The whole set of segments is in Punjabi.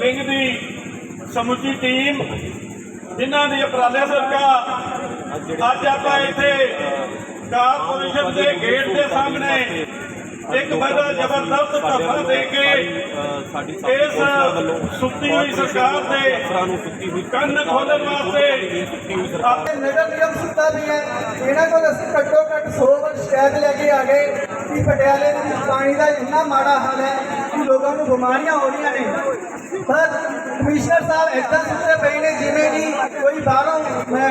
ਸਿੰਘ ਦੀ ਸਮੁੱਚੀ ਟੀਮ ਜਿਨ੍ਹਾਂ ਦੀ ਅਪਰਾਧਿਆ ਸਰਕਾਰ ਅੱਜ ਆਪਾਂ ਇੱਥੇ ਕਾਰਪੋਰੇਸ਼ਨ ਦੇ ਗੇਟ ਦੇ ਸਾਹਮਣੇ ਇੱਕ ਬੜਾ ਜ਼ਬਰਦਸਤ ਧਰਨਾ ਦੇ ਕੇ ਸਾਡੀ ਇਸ ਸੁੱਤੀ ਹੋਈ ਸਰਕਾਰ ਦੇ ਅਫਸਰਾਂ ਨੂੰ ਸੁੱਤੀ ਹੋਈ ਕੰਨ ਖੋਲਣ ਵਾਸਤੇ ਸੁੱਤੀ ਹੋਈ ਸਰਕਾਰ ਨਗਰ ਨਿਗਮ ਸੁੱਤਾ ਵੀ ਹੈ। ਇਹਨਾਂ ਕੋਲ ਅਸੀਂ ਘੱਟੋ ਘੱਟ 100 ਵਾਰ ਸ਼ਿਕਾਇਤ ਲੈ ਕੇ ਆ ਗਏ ਕਿ ਪਟਿਆਲੇ ਦੇ ਪਾਣੀ ਦਾ ਇੰਨਾ ਮਾੜਾ ਹਾਲ ਹੈ ਕਿ ਲੋਕਾਂ ਨੂੰ ਬਿਮਾਰੀਆਂ ਹੋ ਰਹੀਆਂ ਨੇ। ਪਰ ਕਮਿਸ਼ਨਰ ਸਾਹਿਬ ਏਦਾਂ ਸੁੱਤੇ ਪਏ ਨੇ ਜਿਵੇਂ ਕਿ ਕੋਈ ਬਾਹਰੋਂ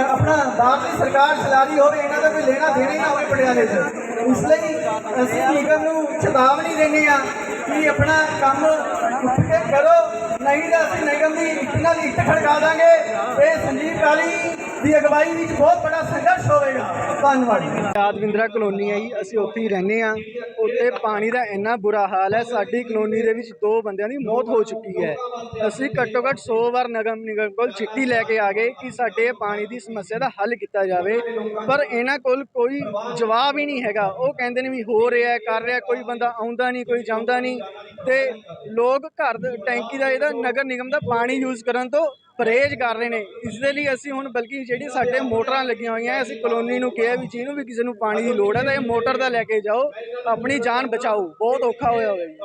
ਆਪਣਾ ਬਾਹਰਲੀ ਸਰਕਾਰ ਚਲਾ ਰਹੀ ਹੋਵੇ, ਇਹਨਾਂ ਦਾ ਕੋਈ ਲੈਣਾ ਦੇਣਾ ਪਟਿਆਲੇ 'ਚ ਇਸ ਲਈ ਅਸੀਂ ਨਿਗਮ ਨੂੰ ਚੇਤਾਵਨੀ ਦਿੰਦੇ ਆ ਕਿ ਆਪਣਾ ਕੰਮ ਉੱਠ ਕੇ ਕਰੋ। ਨਹੀਂ ਤਾਂ ਅਸੀਂ ਨਿਗਮ ਦੀ ਇੱਟ ਨਾਲ ਇੱਟ ਖੜਕਾ ਦਾਂਗੇ। ਤੇ ਸੰਜੀਵ ਕਾਲੀ ਦੀ ਅਗਵਾਈ ਵਿੱਚ ਬਹੁਤ ਬੜਾ ਸੰਘਰਸ਼ ਹੋਵੇਗਾ। ਧੰਨਵਾਦ। ਯਾਦਵਿੰਦਰਾ ਕਲੋਨੀ ਹੈ ਜੀ, ਅਸੀਂ ਉੱਥੇ ਹੀ ਰਹਿੰਦੇ ਆ ਉੱਥੇ ਪਾਣੀ ਦਾ ਇੰਨਾ ਬੁਰਾ ਹਾਲ ਹੈ, ਸਾਡੀ ਕਲੋਨੀ ਦੇ ਵਿੱਚ ਦੋ ਬੰਦਿਆਂ ਦੀ ਮੌਤ ਹੋ ਚੁੱਕੀ ਹੈ। ਅਸੀਂ ਘੱਟੋ ਘੱਟ 100 ਵਾਰ ਨਗਮ ਨਿਗਮ ਕੋਲ ਚਿੱਠੀ ਲੈ ਕੇ ਆ ਗਏ ਕਿ ਸਾਡੇ ਪਾਣੀ ਦੀ ਸਮੱਸਿਆ ਦਾ ਹੱਲ ਕੀਤਾ ਜਾਵੇ। ਪਰ ਇਹਨਾਂ ਕੋਲ ਕੋਈ ਜਵਾਬ ਹੀ ਨਹੀਂ ਹੈਗਾ। ਉਹ ਕਹਿੰਦੇ ਨੇ ਵੀ ਹੋ ਰਿਹਾ, ਕਰ ਰਿਹਾ, ਕੋਈ ਬੰਦਾ ਆਉਂਦਾ ਨਹੀਂ, ਕੋਈ ਜਾਂਦਾ ਨਹੀਂ। ਤੇ ਲੋਕ ਘਰ ਟੈਂਕੀ ਦਾ ਇਹਦਾ ਨਗਰ ਨਿਗਮ ਦਾ ਪਾਣੀ ਯੂਜ਼ ਕਰਨ ਤੋਂ ਪਰਹੇਜ਼ ਕਰ ਰਹੇ ਨੇ। ਇਸ ਦੇ ਲਈ ਅਸੀਂ ਹੁਣ ਬਲਕਿ ਜਿਹੜੀ ਸਾਡੇ ਮੋਟਰਾਂ ਲੱਗੀਆਂ ਹੋਈਆਂ ਅਸੀਂ ਕਲੋਨੀ ਨੂੰ ਕਿਹਾ ਵੀ ਜਿਹਨੂੰ ਵੀ ਕਿਸੇ ਨੂੰ ਪਾਣੀ ਦੀ ਲੋੜ ਹੈ ਤਾਂ ਇਹ ਮੋਟਰ ਦਾ ਲੈ ਕੇ ਜਾਓ, ਆਪਣੀ ਜਾਨ ਬਚਾਓ। ਬਹੁਤ ਔਖਾ ਹੋਇਆ ਹੋਇਆ ਜੀ।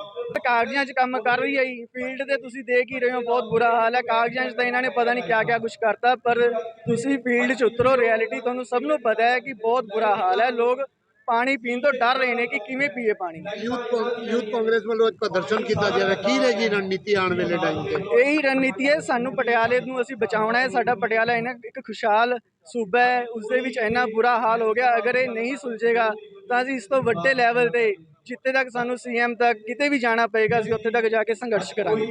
ਕਾਗਜ਼ਾਂ 'ਚ ਕੰਮ ਕਰ ਰਹੀ ਹੈ ਜੀ। ਫੀਲਡ ਤੇ ਤੁਸੀਂ ਦੇਖ ਹੀ ਰਹੇ ਹੋ, ਬਹੁਤ ਬੁਰਾ ਹਾਲ ਹੈ। ਕਾਗਜ਼ਾਂ 'ਚ ਤਾਂ ਇਹਨਾਂ ਨੇ ਪਤਾ ਨਹੀਂ ਕਿਆ ਕਿਆ ਕੁਝ ਕਰਤਾ, ਪਰ ਤੁਸੀਂ ਫੀਲਡ 'ਚ ਉਤਰੋ। ਰਿਐਲਿਟੀ ਤੁਹਾਨੂੰ ਸਭ ਨੂੰ ਪਤਾ ਹੈ ਕਿ ਬਹੁਤ ਬੁਰਾ ਹਾਲ ਹੈ। ਲੋਕ ਪਾਣੀ ਪੀਣ ਤੋਂ ਡਰ ਰਹੇ ਨੇ ਕਿ ਕਿਵੇਂ ਪੀਏ ਪਾਣੀ। ਯੂਥ ਯੂਥ ਕਾਂਗਰਸ ਵੱਲੋਂ ਅੱਜ ਪ੍ਰਦਰਸ਼ਨ ਕੀਤਾ ਜਾ ਰਿਹਾ। ਕੀ ਰਹੇਗੀ ਰਣਨੀਤੀ ਆਉਣ ਵੇਲੇ ਟਾਈਮ ਤੇ? ਇਹੀ ਰਣਨੀਤੀ ਹੈ ਸਾਨੂੰ ਪਟਿਆਲੇ ਨੂੰ ਅਸੀਂ ਬਚਾਉਣਾ ਹੈ। ਸਾਡਾ ਪਟਿਆਲਾ ਇਹਨਾਂ ਇੱਕ ਖੁਸ਼ਹਾਲ ਸੂਬਾ ਹੈ ਉਸ ਦੇ ਵਿੱਚ ਇੰਨਾ ਬੁਰਾ ਹਾਲ ਹੋ ਗਿਆ। ਅਗਰ ਇਹ ਨਹੀਂ ਸੁਲਝੇਗਾ ਤਾਂ ਅਸੀਂ ਇਸ ਤੋਂ ਵੱਡੇ ਲੈਵਲ ਤੇ ਜਿੱਥੇ ਤੱਕ ਸਾਨੂੰ ਸੀਐਮ ਤੱਕ ਕਿਤੇ ਵੀ ਜਾਣਾ ਪਏਗਾ ਅਸੀਂ ਉੱਥੇ ਤੱਕ ਜਾ ਕੇ ਸੰਘਰਸ਼ ਕਰਾਂਗੇ।